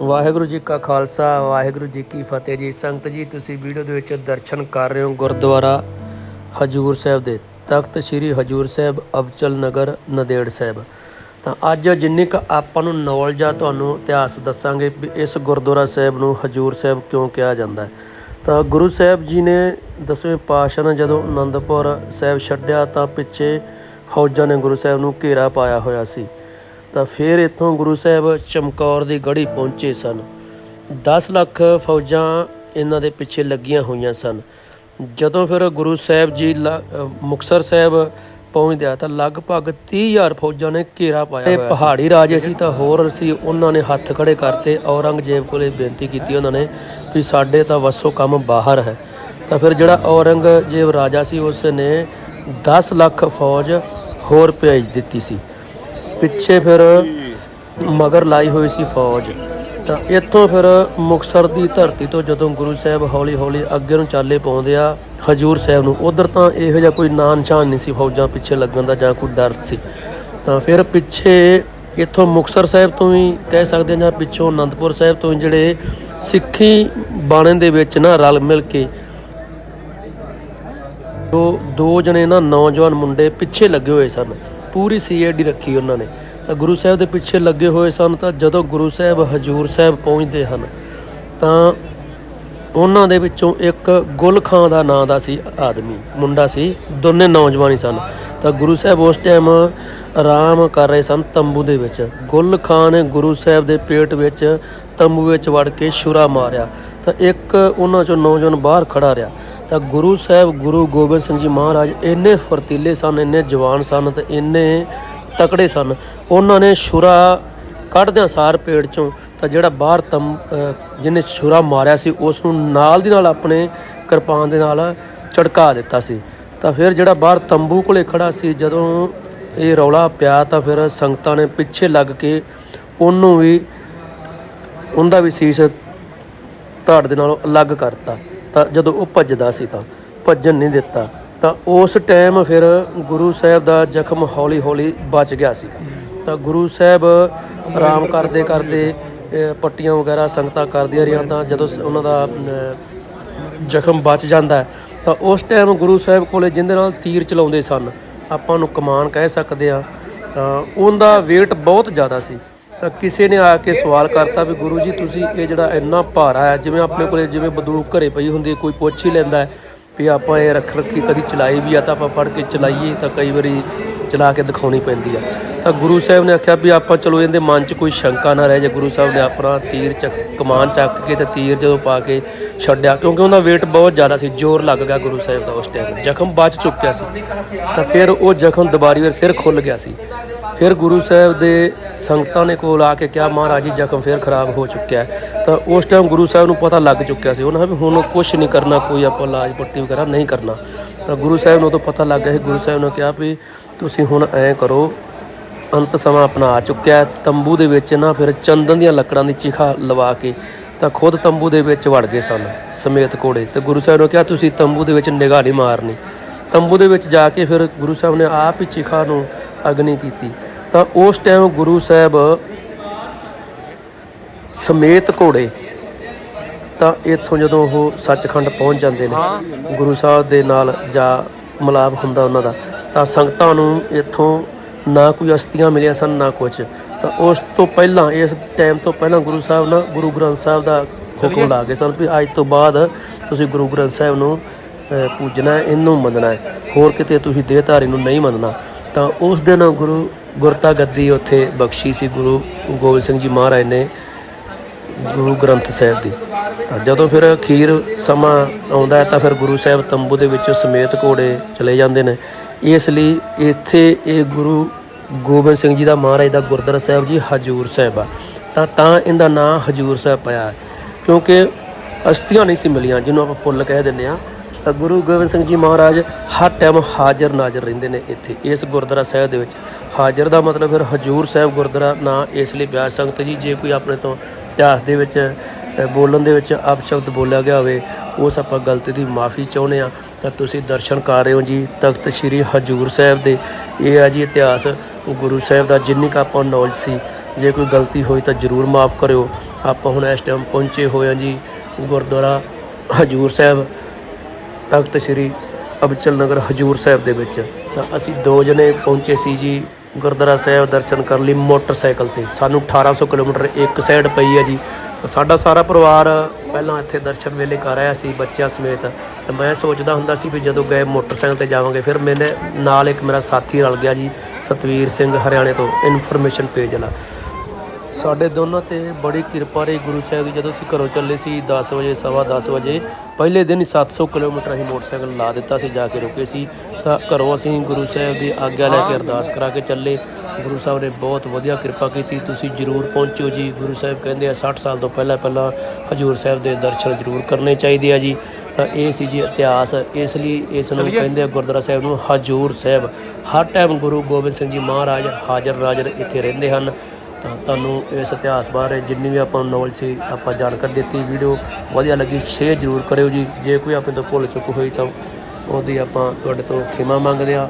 ਵਾਹਿਗੁਰੂ ਜੀ ਕਾ ਖਾਲਸਾ, ਵਾਹਿਗੁਰੂ ਜੀ ਕੀ ਫਤਿਹ ਜੀ। ਸੰਗਤ ਜੀ, ਤੁਸੀਂ ਵੀਡੀਓ ਦੇ ਵਿੱਚ ਦਰਸ਼ਨ ਕਰ ਰਹੇ ਹੋ ਗੁਰਦੁਆਰਾ ਹਜੂਰ ਸਾਹਿਬ ਦੇ ਤਖਤ ਸ੍ਰੀ ਹਜੂਰ ਸਾਹਿਬ, ਅਬਚਲ ਨਗਰ, ਨਦੇੜ ਸਾਹਿਬ। ਤਾਂ ਅੱਜ ਜਿੰਨੀ ਕੁ ਆਪਾਂ ਨੂੰ ਨੌਲੇਜ ਆ, ਤੁਹਾਨੂੰ ਇਤਿਹਾਸ ਦੱਸਾਂਗੇ ਵੀ ਇਸ ਗੁਰਦੁਆਰਾ ਸਾਹਿਬ ਨੂੰ ਹਜੂਰ ਸਾਹਿਬ ਕਿਉਂ ਕਿਹਾ ਜਾਂਦਾ ਹੈ। ਤਾਂ ਗੁਰੂ ਸਾਹਿਬ ਜੀ ਨੇ ਦਸਵੇਂ ਪਾਤਸ਼ਾਹ ਨੇ ਜਦੋਂ ਆਨੰਦਪੁਰ ਸਾਹਿਬ ਛੱਡਿਆ, ਤਾਂ ਪਿੱਛੇ ਫੌਜਾਂ ਨੇ ਗੁਰੂ ਸਾਹਿਬ ਨੂੰ ਘੇਰਾ ਪਾਇਆ ਹੋਇਆ ਸੀ। ਤਾਂ ਫਿਰ ਇੱਥੋਂ ਗੁਰੂ ਸਾਹਿਬ ਚਮਕੌਰ ਦੀ ਗੜੀ ਪਹੁੰਚੇ ਸਨ। 10 ਲੱਖ ਫੌਜਾਂ ਇਹਨਾਂ ਦੇ ਪਿੱਛੇ ਲੱਗੀਆਂ ਹੋਈਆਂ ਸਨ। ਜਦੋਂ ਫਿਰ ਗੁਰੂ ਸਾਹਿਬ ਜੀ ਮੁਕਤਸਰ ਸਾਹਿਬ ਪਹੁੰਚਦਿਆ ਤਾਂ ਲਗਭਗ 30000 ਫੌਜਾਂ ਨੇ ਘੇਰਾ ਪਾਇਆ ਹੋਇਆ ਸੀ। ਪਹਾੜੀ ਰਾਜੇ ਸੀ ਤਾਂ ਹੋਰ ਸੀ ਉਹਨਾਂ ਨੇ ਹੱਥ ਖੜੇ ਕਰਤੇ ਔਰੰਗਜ਼ੇਬ ਕੋਲੇ ਬੇਨਤੀ ਕੀਤੀ ਉਹਨਾਂ ਨੇ ਵੀ ਸਾਡੇ ਤਾਂ ਵੱਸੋਂ ਕੰਮ ਬਾਹਰ ਹੈ। ਤਾਂ ਫਿਰ ਜਿਹੜਾ ਔਰੰਗਜ਼ੇਬ ਰਾਜਾ ਸੀ ਉਸ ਨੇ 10 ਲੱਖ ਫੌਜ ਹੋਰ ਭੇਜ ਦਿੱਤੀ ਸੀ। ਪਿੱਛੇ ਫਿਰ ਮਗਰ ਲਾਈ ਹੋਈ ਸੀ ਫੌਜ। ਤਾਂ ਇੱਥੋਂ ਫਿਰ ਮੁਕਸਰ ਦੀ ਧਰਤੀ ਤੋਂ ਜਦੋਂ ਗੁਰੂ ਸਾਹਿਬ ਹੌਲੀ ਹੌਲੀ ਅੱਗੇ ਨੂੰ ਚਾਲੇ ਪਾਉਂਦੇ ਆ ਹਜੂਰ ਸਾਹਿਬ ਨੂੰ, ਉਧਰ ਤਾਂ ਇਹੋ ਜਿਹਾ ਕੋਈ ਨਾਂ ਨਿਸ਼ਾਨ ਨਹੀਂ ਸੀ ਫੌਜਾਂ ਪਿੱਛੇ ਲੱਗਣ ਦਾ ਜਾਂ ਕੋਈ ਡਰ ਸੀ। ਤਾਂ ਫਿਰ ਪਿੱਛੇ ਇੱਥੋਂ ਮੁਕਸਰ ਸਾਹਿਬ ਤੋਂ ਹੀ ਕਹਿ ਸਕਦੇ ਹਾਂ ਜਾਂ ਪਿੱਛੋਂ ਅਨੰਦਪੁਰ ਸਾਹਿਬ ਤੋਂ ਜਿਹੜੇ ਸਿੱਖੀ ਬਾਣੇ ਦੇ ਵਿੱਚ ਨਾ ਰਲ ਮਿਲ ਕੇ ਦੋ ਦੋ ਜਣੇ ਨਾ ਨੌਜਵਾਨ ਮੁੰਡੇ ਪਿੱਛੇ ਲੱਗੇ ਹੋਏ ਸਨ। ਪੂਰੀ ਸੀਆਈਡੀ ਰੱਖੀ ਉਹਨਾਂ ਨੇ। ਤਾਂ ਗੁਰੂ ਸਾਹਿਬ ਦੇ ਪਿੱਛੇ ਲੱਗੇ ਹੋਏ ਸਨ ਤਾਂ ਜਦੋਂ ਗੁਰੂ ਸਾਹਿਬ ਹਜੂਰ ਸਾਹਿਬ ਪਹੁੰਚਦੇ ਹਨ, ਤਾਂ ਉਹਨਾਂ ਦੇ ਵਿੱਚੋਂ ਇੱਕ ਗੁਲ ਖਾਂ ਦਾ ਨਾਂ ਦਾ ਸੀ ਆਦਮੀ, ਮੁੰਡਾ ਸੀ, ਦੋਨੇ ਨੌਜਵਾਨ ਹੀ ਸਨ। ਤਾਂ ਗੁਰੂ ਸਾਹਿਬ ਉਸ ਟਾਈਮ ਆਰਾਮ ਕਰ ਰਹੇ ਸਨ ਤੰਬੂ ਦੇ ਵਿੱਚ। ਗੁਲ ਖਾਂ ਨੇ ਗੁਰੂ ਸਾਹਿਬ ਦੇ ਪੇਟ ਵਿੱਚ ਤੰਬੂ ਵਿੱਚ ਵੜ ਕੇ ਛੁਰਾ ਮਾਰਿਆ। ਤਾਂ ਇੱਕ ਉਹਨਾਂ ਚੋਂ ਨੌਜਵਾਨ ਬਾਹਰ ਖੜਾ ਰਿਹਾ। ਤਾਂ ਗੁਰੂ ਸਾਹਿਬ, ਗੁਰੂ ਗੋਬਿੰਦ ਸਿੰਘ ਜੀ ਮਹਾਰਾਜ ਇੰਨੇ ਫਰਤੀਲੇ ਸਨ, ਇੰਨੇ ਜਵਾਨ ਸਨ ਤੇ ਇੰਨੇ ਤਕੜੇ ਸਨ। ਉਹਨਾਂ ਨੇ ਛੁਰਾ ਕੱਢਦਿਆਂ ਸਾਰ ਪੇੜ ਚੋਂ ਤਾਂ ਜਿਹੜਾ ਬਾਹਰ ਤਮ ਜਿਹਨੇ ਛੁਰਾ ਮਾਰਿਆ ਸੀ ਉਸ ਨੂੰ ਨਾਲ ਦੀ ਨਾਲ ਆਪਣੇ ਕਿਰਪਾਨ ਦੇ ਨਾਲ ਝੜਕਾ ਦਿੱਤਾ ਸੀ। ਤਾਂ ਫਿਰ ਜਿਹੜਾ ਬਾਹਰ ਤੰਬੂ ਕੋਲੇ ਖੜਾ ਸੀ, ਜਦੋਂ ਇਹ ਰੌਲਾ ਪਿਆ ਤਾਂ ਫਿਰ ਸੰਗਤਾਂ ਨੇ ਪਿੱਛੇ ਲੱਗ ਕੇ ਉਹਨੂੰ ਵੀ, ਉਹਦਾ ਵੀ ਸੀਸ ਧੜ ਦੇ ਨਾਲੋਂ ਅਲੱਗ ਕਰਤਾ। ਤਾਂ ਜਦੋਂ ਉਹ ਭੱਜਦਾ ਸੀ ਤਾਂ ਭੱਜਣ ਨਹੀਂ ਦਿੱਤਾ, ਤਾਂ ਉਸ ਟਾਈਮ ਫਿਰ ਗੁਰੂ ਸਾਹਿਬ ਦਾ ਜ਼ਖਮ ਹੌਲੀ ਹੌਲੀ ਬਚ ਗਿਆ ਸੀ ਤਾਂ ਗੁਰੂ ਸਾਹਿਬ ਆਰਾਮ ਕਰਦੇ ਕਰਦੇ ਪੱਟੀਆਂ ਵਗੈਰਾ ਸੰਗਤਾਂ ਕਰਦੀਆਂ ਰਹੀਆਂ ਤਾਂ ਜਦੋਂ ਉਹਨਾਂ ਦਾ ਜ਼ਖਮ ਬਚ ਜਾਂਦਾ ਤਾਂ ਉਸ ਟਾਈਮ ਗੁਰੂ ਸਾਹਿਬ ਕੋਲੇ ਜਿੰਦੇ ਨਾਲ ਤੀਰ ਚਲਾਉਂਦੇ ਸਨ। ਆਪਾਂ ਨੂੰ ਕਮਾਨ ਕਹਿ ਸਕਦੇ ਆ ਤਾਂ ਉਹਦਾ weight ਬਹੁਤ ਜ਼ਿਆਦਾ ਸੀ। ਤਾਂ ਕਿਸੇ ਨੇ ਆ ਕੇ ਸਵਾਲ ਕਰਤਾ ਵੀ ਗੁਰੂ ਜੀ, ਤੁਸੀਂ ਇਹ ਜਿਹੜਾ ਇੰਨਾ ਭਾਰਾ ਹੈ, ਜਿਵੇਂ ਆਪਣੇ ਕੋਲੇ ਜਿਵੇਂ ਬੰਦੂਕ ਘਰੇ ਪਈ ਹੁੰਦੀ ਕੋਈ ਪੁੱਛ ਹੀ ਲੈਂਦਾ ਵੀ ਆਪਾਂ ਇਹ ਰੱਖ ਰੱਖੀ ਕਦੀ ਚਲਾਈ ਵੀ ਆ ਤਾਂ ਆਪਾਂ ਫੜ ਕੇ ਚਲਾਈਏ ਤਾਂ ਕਈ ਵਾਰੀ ਚਲਾ ਕੇ ਦਿਖਾਉਣੀ ਪੈਂਦੀ ਆ। ਤਾਂ ਗੁਰੂ ਸਾਹਿਬ ਨੇ ਆਖਿਆ ਵੀ ਆਪਾਂ ਚਲੋ ਇਹਦੇ ਮਨ 'ਚ ਕੋਈ ਸ਼ੰਕਾ ਨਾ ਰਹਿ ਜੇ ਗੁਰੂ ਸਾਹਿਬ ਨੇ ਆਪਣਾ ਤੀਰ ਚੱਕ, ਕਮਾਨ ਚੱਕ ਕੇ ਤੇ ਤੀਰ ਜਦੋਂ ਪਾ ਕੇ ਛੱਡਿਆ, ਕਿਉਂਕਿ ਉਹਦਾ weight ਬਹੁਤ ਜ਼ਿਆਦਾ ਸੀ, ਜ਼ੋਰ ਲੱਗ ਗਿਆ ਗੁਰੂ ਸਾਹਿਬ ਦਾ ਉਸ ਟਾਈਮ ਜ਼ਖਮ ਬਚ ਚੁੱਕਿਆ ਸੀ। ਤਾਂ ਫਿਰ ਉਹ ਜ਼ਖਮ ਦੁਬਾਰੀ ਵਾਰ ਫਿਰ ਖੁੱਲ ਗਿਆ ਸੀ। ਫਿਰ ਗੁਰੂ ਸਾਹਿਬ ਦੇ ਸੰਗਤਾਂ ਨੇ ਕੋਲ ਆ ਕੇ ਕਿਹਾ, ਮਹਾਰਾਜ ਜੀ, ਜ਼ਖਮ ਫਿਰ ਖਰਾਬ ਹੋ ਚੁੱਕਿਆ ਤਾਂ ਉਸ ਟਾਈਮ ਗੁਰੂ ਸਾਹਿਬ ਨੂੰ ਪਤਾ ਲੱਗ ਚੁੱਕਿਆ ਸੀ। ਉਹਨਾਂ ਨੇ ਵੀ ਹੁਣ ਕੁਝ ਨਹੀਂ ਕਰਨਾ, ਕੋਈ ਆਪਾਂ ਇਲਾਜ ਪੱਟੀ ਵਗੈਰਾ ਨਹੀਂ ਕਰਨਾ। ਤਾਂ ਗੁਰੂ ਸਾਹਿਬ ਨੂੰ ਤਾਂ ਪਤਾ ਲੱਗ ਗਿਆ ਸੀ, ਗੁਰੂ ਸਾਹਿਬ ਨੇ ਕਿਹਾ ਵੀ ਤੁਸੀਂ ਹੁਣ ਐਂ ਕਰੋ, ਅੰਤ ਸਮਾਂ ਆਪਣਾ ਆ ਚੁੱਕਿਆ ਤੰਬੂ ਦੇ ਵਿੱਚ ਨਾ ਫਿਰ ਚੰਦਨ ਦੀਆਂ ਲੱਕੜਾਂ ਦੀ ਚਿਖਾ ਲਵਾ ਕੇ ਤਾਂ ਖੁਦ ਤੰਬੂ ਦੇ ਵਿੱਚ ਵੜ ਗਏ ਸਨ, ਸਮੇਤ ਕੋੜੇ ਤੇ ਗੁਰੂ ਸਾਹਿਬ ਨੇ ਕਿਹਾ, ਤੁਸੀਂ ਤੰਬੂ ਦੇ ਵਿੱਚ ਨਿਗਾਹ ਨਹੀਂ ਮਾਰਨੀ। ਤੰਬੂ ਦੇ ਵਿੱਚ ਜਾ ਕੇ ਫਿਰ ਗੁਰੂ ਸਾਹਿਬ ਨੇ ਆਪ ਹੀ ਚਿਖਾ ਨੂੰ ਅਗਨੀ ਕੀਤੀ। ਤਾਂ ਉਸ ਟਾਈਮ ਗੁਰੂ ਸਾਹਿਬ ਸਮੇਤ ਘੋੜੇ ਤਾਂ ਇੱਥੋਂ ਜਦੋਂ ਉਹ ਸੱਚਖੰਡ ਪਹੁੰਚ ਜਾਂਦੇ ਨੇ ਗੁਰੂ ਸਾਹਿਬ ਦੇ ਨਾਲ ਜਾ ਮਲਾਪ ਹੁੰਦਾ ਉਹਨਾਂ ਦਾ ਤਾਂ ਸੰਗਤਾਂ ਨੂੰ ਇੱਥੋਂ ਨਾ ਕੋਈ ਅਸਤੀਆਂ ਮਿਲੀਆਂ ਸਨ ਨਾ ਕੁਝ ਤਾਂ ਉਸ ਤੋਂ ਪਹਿਲਾਂ ਇਸ ਟਾਈਮ ਤੋਂ ਪਹਿਲਾਂ ਗੁਰੂ ਸਾਹਿਬ ਨਾ ਗੁਰੂ ਗ੍ਰੰਥ ਸਾਹਿਬ ਦਾ ਹੁਕਮ ਲਾ ਗਏ ਸਨ ਵੀ ਅੱਜ ਤੋਂ ਬਾਅਦ ਤੁਸੀਂ ਗੁਰੂ ਗ੍ਰੰਥ ਸਾਹਿਬ ਨੂੰ ਪੂਜਣਾ ਹੈ ਇਹਨੂੰ ਮੰਨਣਾ ਹੈ। ਹੋਰ ਕਿਤੇ ਤੁਸੀਂ ਦੇਹਧਾਰੀ ਨੂੰ ਨਹੀਂ ਮੰਨਣਾ। ਤਾਂ ਉਸ ਦਿਨ ਗੁਰੂ ਗੁਰਤਾ ਗੱਦੀ ਉੱਥੇ ਬਖਸ਼ੀ ਸੀ ਗੁਰੂ ਗੋਬਿੰਦ ਸਿੰਘ ਜੀ ਮਹਾਰਾਜ ਨੇ ਗੁਰੂ ਗ੍ਰੰਥ ਸਾਹਿਬ ਦੀ। ਜਦੋਂ ਫਿਰ ਅਖੀਰ ਸਮਾਂ ਆਉਂਦਾ ਤਾਂ ਫਿਰ ਗੁਰੂ ਸਾਹਿਬ ਤੰਬੂ ਦੇ ਵਿੱਚ ਸਮੇਤ ਘੋੜੇ ਚਲੇ ਜਾਂਦੇ ਨੇ। ਇਸ ਲਈ ਇੱਥੇ ਇਹ ਗੁਰੂ ਗੋਬਿੰਦ ਸਿੰਘ ਜੀ ਦਾ ਮਹਾਰਾਜ ਦਾ ਗੁਰਦੁਆਰਾ ਸਾਹਿਬ ਜੀ ਹਜੂਰ ਸਾਹਿਬ ਆ। ਤਾਂ ਤਾਂ ਇਹਦਾ ਨਾਂ ਹਜੂਰ ਸਾਹਿਬ ਪਿਆ ਹੈ। ਕਿਉਂਕਿ ਅਸਤੀਆਂ ਨਹੀਂ ਸੀ ਮਿਲੀਆਂ, ਜਿਹਨੂੰ ਆਪਾਂ ਫੁੱਲ ਕਹਿ ਦਿੰਦੇ ਆ ਤਾਂ ਗੁਰੂ ਗੋਬਿੰਦ ਸਿੰਘ ਜੀ ਮਹਾਰਾਜ ਹਰ ਟਾਈਮ ਹਾਜ਼ਰ ਨਾਜ਼ਰ ਰਹਿੰਦੇ ਨੇ ਇੱਥੇ, ਇਸ ਗੁਰਦੁਆਰਾ ਸਾਹਿਬ ਦੇ ਵਿੱਚ। ਹਾਜ਼ਰ ਦਾ ਮਤਲਬ ਫਿਰ ਹਜੂਰ ਸਾਹਿਬ ਗੁਰਦੁਆਰਾ ਨਾਂ ਇਸ ਲਈ ਪਿਆ ਸੰਗਤ ਜੀ, ਜੇ ਕੋਈ ਆਪਣੇ ਤੋਂ ਇਤਿਹਾਸ ਦੇ ਵਿੱਚ ਬੋਲਣ ਦੇ ਵਿੱਚ ਅਪਸ਼ਬਦ ਬੋਲਿਆ ਗਿਆ ਹੋਵੇ, ਉਸ ਆਪਾਂ ਗਲਤੀ ਦੀ ਮਾਫੀ ਚਾਹੁੰਦੇ ਆ ਤਾਂ ਤੁਸੀਂ ਦਰਸ਼ਨ ਕਰ ਰਹੇ ਹੋ ਜੀ, ਤਖਤ ਸ੍ਰੀ ਹਜੂਰ ਸਾਹਿਬ ਦੇ। ਇਹ ਆ ਜੀ ਇਤਿਹਾਸ ਗੁਰੂ ਸਾਹਿਬ ਦਾ ਜਿੰਨੀ ਕੁ ਆਪਾਂ ਨੌਲੇਜ ਸੀ, ਜੇ ਕੋਈ ਗਲਤੀ ਹੋਈ ਤਾਂ ਜਰੂਰ ਮਾਫ ਕਰਿਓ। ਆਪਾਂ ਹੁਣ ਇਸ ਟਾਈਮ ਪਹੁੰਚੇ ਹੋਏ ਹਾਂ ਜੀ, ਗੁਰਦੁਆਰਾ ਹਜੂਰ ਸਾਹਿਬ, ਤਖਤ ਸ੍ਰੀ ਅਬਚਲ ਨਗਰ ਹਜੂਰ ਸਾਹਿਬ ਦੇ ਵਿੱਚ। ਤਾਂ ਅਸੀਂ ਦੋ ਜਣੇ ਪਹੁੰਚੇ ਸੀ ਜੀ, ਗੁਰਦੁਆਰਾ ਸਾਹਿਬ ਦਰਸ਼ਨ ਕਰਨ ਲਈ ਮੋਟਰਸਾਈਕਲ ਤੇ। ਸਾਨੂੰ 1800 ਕਿਲੋਮੀਟਰ ਇੱਕ ਸਾਈਡ ਪਈ ਹੈ ਜੀ ਸਾਡਾ ਸਾਰਾ ਪਰਿਵਾਰ ਪਹਿਲਾਂ ਇੱਥੇ ਦਰਸ਼ਨ ਵੇਲੇ ਕਰ ਆਇਆ ਸੀ ਬੱਚਿਆਂ ਸਮੇਤ ਤੇ ਮੈਂ ਸੋਚਦਾ ਹੁੰਦਾ ਸੀ ਵੀ ਜਦੋਂ ਗਏ ਮੋਟਰਸਾਈਕਲ ਤੇ ਜਾਵਾਂਗੇ, ਫਿਰ ਮੇਰੇ ਨਾਲ ਇੱਕ ਮੇਰਾ ਸਾਥੀ ਰਲ ਗਿਆ ਜੀ, ਸਤਵੀਰ ਸਿੰਘ ਹਰਿਆਣੇ ਤੋਂ ਇਨਫੋਰਮੇਸ਼ਨ ਪੇਜ ਵਾਲਾ। ਸਾਡੇ ਦੋਨਾਂ ਤੇ ਬੜੀ ਕਿਰਪਾ ਰਹੀ ਗੁਰੂ ਸਾਹਿਬ ਦੀ। ਜਦੋਂ ਅਸੀਂ ਘਰੋਂ ਚੱਲੇ ਸੀ 10 ਵਜੇ ਸਵਾ 10 ਵਜੇ ਪਹਿਲੇ ਦਿਨ ਹੀ 700 ਕਿਲੋਮੀਟਰ ਅਸੀਂ ਮੋਟਰਸਾਈਕਲ ਲਾ ਦਿੱਤਾ ਸੀ ਜਾ ਕੇ ਰੁਕੇ ਸੀ। ਤਾਂ ਘਰੋਂ ਅਸੀਂ ਗੁਰੂ ਸਾਹਿਬ ਦੀ ਆਗਿਆ ਲੈ ਕੇ ਅਰਦਾਸ ਕਰਾ ਕੇ ਚੱਲੇ। ਗੁਰੂ ਸਾਹਿਬ ਨੇ ਬਹੁਤ ਵਧੀਆ ਕਿਰਪਾ ਕੀਤੀ। ਤੁਸੀਂ ਜਰੂਰ ਪਹੁੰਚੋ ਜੀ। ਗੁਰੂ ਸਾਹਿਬ ਕਹਿੰਦੇ ਆ 60 ਸਾਲ ਤੋਂ ਪਹਿਲਾਂ ਪਹਿਲਾਂ ਹਜੂਰ ਸਾਹਿਬ ਦੇ ਦਰਸ਼ਨ ਜਰੂਰ ਕਰਨੇ ਚਾਹੀਦੇ ਆ ਜੀ। ਤਾਂ ਇਹ ਸੀ ਜੀ ਇਤਿਹਾਸ। ਇਸ ਲਈ ਇਸ ਨੂੰ ਕਹਿੰਦੇ ਆ ਗੁਰਦੁਆਰਾ ਸਾਹਿਬ ਨੂੰ ਹਜੂਰ ਸਾਹਿਬ। ਹਰ ਟਾਈਮ ਗੁਰੂ ਗੋਬਿੰਦ ਸਿੰਘ ਜੀ ਮਹਾਰਾਜ ਹਾਜ਼ਰ ਨਾਜ਼ਰ ਇੱਥੇ ਰਹਿੰਦੇ ਹਨ। ਤਾਂ ਤੁਹਾਨੂੰ ਇਸ ਇਤਿਹਾਸ ਬਾਰੇ ਜਿੰਨੀ ਵੀ ਆਪਾਂ ਨੂੰ ਨੌਲੇਜ ਸੀ, ਆਪਾਂ ਜਾਣਕਾਰੀ ਦਿੱਤੀ ਵੀਡੀਓ ਵਧੀਆ ਲੱਗੀ ਸ਼ੇਅਰ ਜ਼ਰੂਰ ਕਰਿਓ ਜੀ। ਜੇ ਕੋਈ ਆਪਣੇ ਤੋਂ ਭੁੱਲ ਚੁੱਕ ਹੋਈ ਤਾਂ ਉਹਦੀ ਆਪਾਂ ਤੁਹਾਡੇ ਤੋਂ ਖਿਮਾ ਮੰਗਦੇ ਆ